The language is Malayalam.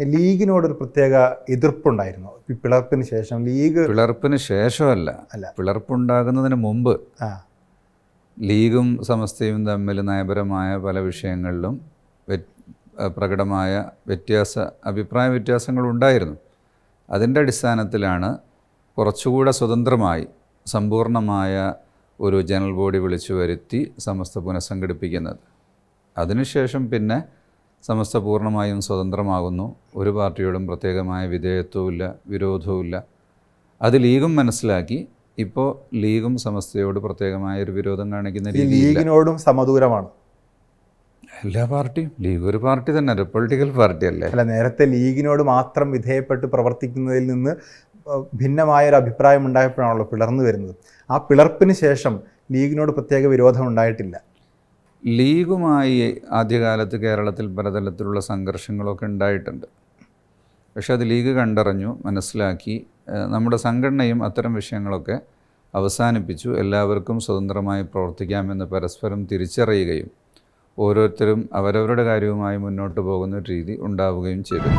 ലീഗിനോടൊരു പ്രത്യേക എതിർപ്പുണ്ടായിരുന്നു. ഈ പിളർപ്പിന് ശേഷം ലീഗ് പിളർപ്പിന് ശേഷമല്ല. അല്ല. പിളർപ്പുണ്ടാകുന്നതിന് മുമ്പ് ലീഗും സമസ്തയും തമ്മിൽ നയപരമായ പല വിഷയങ്ങളിലും പ്രകടമായ വ്യത്യാസ അഭിപ്രായ വ്യത്യാസങ്ങളുണ്ടായിരുന്നു അതിന്റെ അടിസ്ഥാനത്തിലാണ് കുറച്ചുകൂടെ സ്വതന്ത്രമായി സമ്പൂർണമായ ഒരു ജനറൽ ബോഡി വിളിച്ചു വരുത്തി സമസ്ത പുനഃസംഘടിപ്പിക്കുന്നത്. അതിനുശേഷം പിന്നെ സമസ്ത പൂർണമായും സ്വതന്ത്രമാകുന്നു. ഒരു പാർട്ടിയോടും പ്രത്യേകമായ വിധേയത്വമില്ല വിരോധവുമില്ല. അത് ലീഗും മനസ്സിലാക്കി. ഇപ്പോൾ ലീഗും സമസ്തയോട് പ്രത്യേകമായ ഒരു വിരോധം കാണിക്കുന്ന ലീഗിനോടും സമദൂരമാണ്. എല്ലാ പാർട്ടിയും. ലീഗ് ഒരു പാർട്ടി തന്നെ ഒരു പൊളിറ്റിക്കൽ പാർട്ടി അല്ലേ അല്ല നേരത്തെ ലീഗിനോട് മാത്രം വിധേയപ്പെട്ട് പ്രവർത്തിക്കുന്നതിൽ നിന്ന് ഭിന്നമായ ഒരു അഭിപ്രായം ഉണ്ടായപ്പോഴാണല്ലോ പിളർന്നു വരുന്നത്. ആ പിളർപ്പിന് ശേഷം ലീഗിനോട് പ്രത്യേക വിരോധം ഉണ്ടായിട്ടില്ല. ലീഗുമായി ആദ്യകാലത്ത് കേരളത്തിൽ പലതരത്തിലുള്ള സംഘർഷങ്ങളൊക്കെ ഉണ്ടായിട്ടുണ്ട്. പക്ഷെ അത് ലീഗ് കണ്ടറിഞ്ഞു മനസ്സിലാക്കി നമ്മുടെ സംഘടനയും അത്തരം വിഷയങ്ങളൊക്കെ അവസാനിപ്പിച്ചു. എല്ലാവർക്കും സ്വതന്ത്രമായി പ്രവർത്തിക്കാമെന്ന് പരസ്പരം തിരിച്ചറിയുകയും ഓരോരുത്തരും അവരവരുടെ കാര്യവുമായി മുന്നോട്ട് പോകുന്ന രീതി ഉണ്ടാവുകയും ചെയ്തു.